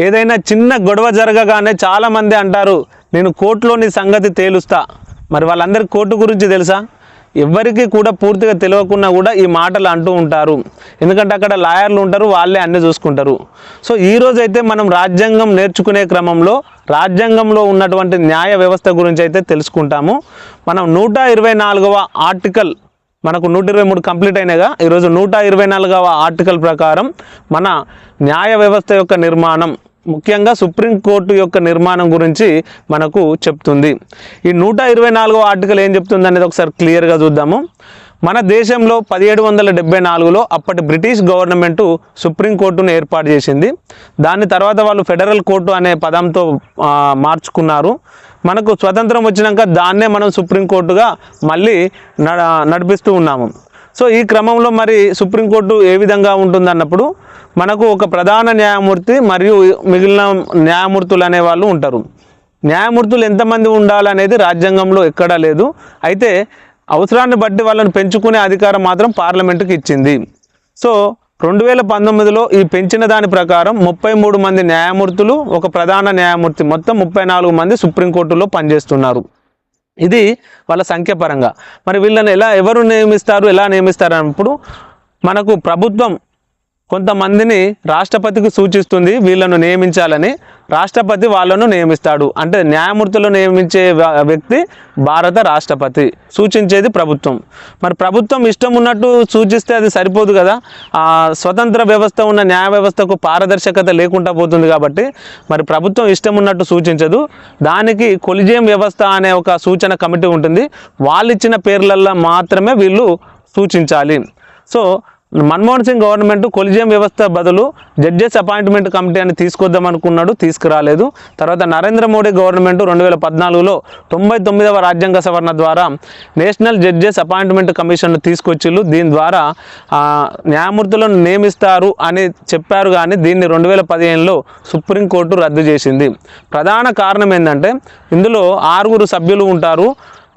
ఏదైనా చిన్న గొడవ జరగగానే చాలామంది అంటారు నేను కోర్టులోని సంగతి తేలుస్తా. మరి వాళ్ళందరి కోర్టు గురించి తెలుసా? ఎవరికి కూడా పూర్తిగా తెలియకున్నా కూడా ఈ మాటలు అంటూ ఉంటారు. ఎందుకంటే అక్కడ లాయర్లు ఉంటారు వాళ్ళే అన్ని చూసుకుంటారు. సో ఈ అయితే మనం రాజ్యాంగం నేర్చుకునే క్రమంలో రాజ్యాంగంలో ఉన్నటువంటి న్యాయ వ్యవస్థ గురించి అయితే తెలుసుకుంటాము. మనం నూట ఇరవై నాలుగవ ఆర్టికల్ మనకు నూట ఇరవై మూడు కంప్లీట్ అయినాయిగా. ఈరోజు నూట ఇరవై నాలుగవ ఆర్టికల్ ప్రకారం మన న్యాయ వ్యవస్థ యొక్క నిర్మాణం ముఖ్యంగా సుప్రీంకోర్టు యొక్క నిర్మాణం గురించి మనకు చెప్తుంది. ఈ నూట ఇరవై నాలుగో ఆర్టికల్ ఏం చెప్తుంది అనేది ఒకసారి క్లియర్గా చూద్దాము. మన దేశంలో పదిహేడు వందల డెబ్బై నాలుగులో అప్పటి బ్రిటిష్ గవర్నమెంటు సుప్రీంకోర్టును ఏర్పాటు చేసింది. దాని తర్వాత వాళ్ళు ఫెడరల్ కోర్టు అనే పదంతో మార్చుకున్నారు. మనకు స్వతంత్రం వచ్చినాక దాన్నే మనం సుప్రీంకోర్టుగా మళ్ళీ నడిపిస్తూ ఉన్నాము. సో ఈ క్రమంలో మరి సుప్రీంకోర్టు ఏ విధంగా ఉంటుంది అన్నప్పుడు మనకు ఒక ప్రధాన న్యాయమూర్తి మరియు మిగిలిన న్యాయమూర్తులు అనే వాళ్ళు ఉంటారు. న్యాయమూర్తులు ఎంతమంది ఉండాలనేది రాజ్యాంగంలో ఎక్కడా లేదు. అయితే అవసరాన్ని బట్టి వాళ్ళని పెంచుకునే అధికారం మాత్రం పార్లమెంటుకి ఇచ్చింది. సో రెండు వేల పంతొమ్మిదిలో ఈ పెంచిన దాని ప్రకారం ముప్పై మూడు మంది న్యాయమూర్తులు ఒక ప్రధాన న్యాయమూర్తి మొత్తం ముప్పై నాలుగు మంది సుప్రీంకోర్టులో పనిచేస్తున్నారు. ఇది వాళ్ళ సంఖ్యపరంగా మరి వీళ్ళని ఎలా ఎవరు నియమిస్తారు ఎలా నియమిస్తారు అన్నప్పుడు మనకు ప్రభుత్వం కొంతమందిని రాష్ట్రపతికి సూచిస్తుంది వీళ్ళను నియమించాలని. రాష్ట్రపతి వాళ్ళను నియమిస్తాడు. అంటే న్యాయమూర్తులు నియమించే వ్యక్తి భారత రాష్ట్రపతి సూచించేది ప్రభుత్వం. మరి ప్రభుత్వం ఇష్టం ఉన్నట్టు సూచిస్తే అది సరిపోదు కదా. ఆ స్వతంత్ర వ్యవస్థ ఉన్న న్యాయ వ్యవస్థకు పారదర్శకత లేకుండా పోతుంది కాబట్టి మరి ప్రభుత్వం ఇష్టం ఉన్నట్టు సూచించదు. దానికి కొలిజియం వ్యవస్థ అనే ఒక సూచన కమిటీ ఉంటుంది. వాళ్ళు ఇచ్చిన పేర్లల్లో మాత్రమే వీళ్ళు సూచించాలి. So Manmohan Singh government collegium వ్యవస్థ బదులు జడ్జెస్ అపాయింట్మెంట్ కమిటీ అని తీసుకొద్దాం అనుకున్నాడు తీసుకురాలేదు. తర్వాత నరేంద్ర మోడీ గవర్నమెంట్ రెండు వేల పద్నాలుగులో తొంభై తొమ్మిదవ రాజ్యాంగ సవరణ ద్వారా నేషనల్ జడ్జెస్ అపాయింట్మెంట్ కమిషన్ను తీసుకొచ్చిళ్ళు. దీని ద్వారా న్యాయమూర్తులను నియమిస్తారు అని చెప్పారు కానీ దీన్ని రెండు వేల పదిహేనులో సుప్రీంకోర్టు రద్దు చేసింది. ప్రధాన కారణం ఏంటంటే ఇందులో ఆరుగురు సభ్యులు ఉంటారు.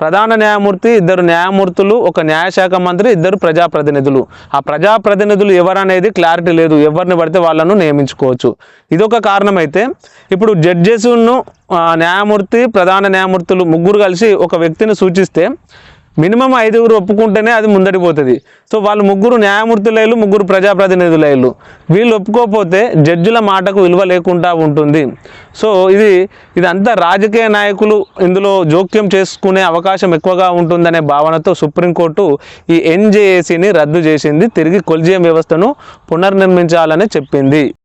ప్రధాన న్యాయమూర్తి ఇద్దరు న్యాయమూర్తులు ఒక న్యాయశాఖ మంత్రి ఇద్దరు ప్రజాప్రతినిధులు. ఆ ప్రజాప్రతినిధులు ఎవరనేది క్లారిటీ లేదు. ఎవరిని పడితే వాళ్ళను నియమించుకోవచ్చు. ఇదొక కారణం అయితే ఇప్పుడు జడ్జెస్ను న్యాయమూర్తి ప్రధాన న్యాయమూర్తులు ముగ్గురు కలిసి ఒక వ్యక్తిని సూచిస్తే మినిమం ఐదుగురు ఒప్పుకుంటేనే అది ముందడిపోతుంది సో వాళ్ళు ముగ్గురు న్యాయమూర్తులైలు ముగ్గురు ప్రజాప్రతినిధులైలు. వీళ్ళు ఒప్పుకోకపోతే జడ్జిల మాటకు విలువ లేకుండా ఉంటుంది. సో ఇది ఇదంతా రాజకీయ నాయకులు ఇందులో జోక్యం చేసుకునే అవకాశం ఎక్కువగా ఉంటుందనే భావనతో సుప్రీంకోర్టు ఈ ఎన్జేఏసీని రద్దు చేసింది. తిరిగి కొల్జియం వ్యవస్థను పునర్నిర్మించాలని చెప్పింది.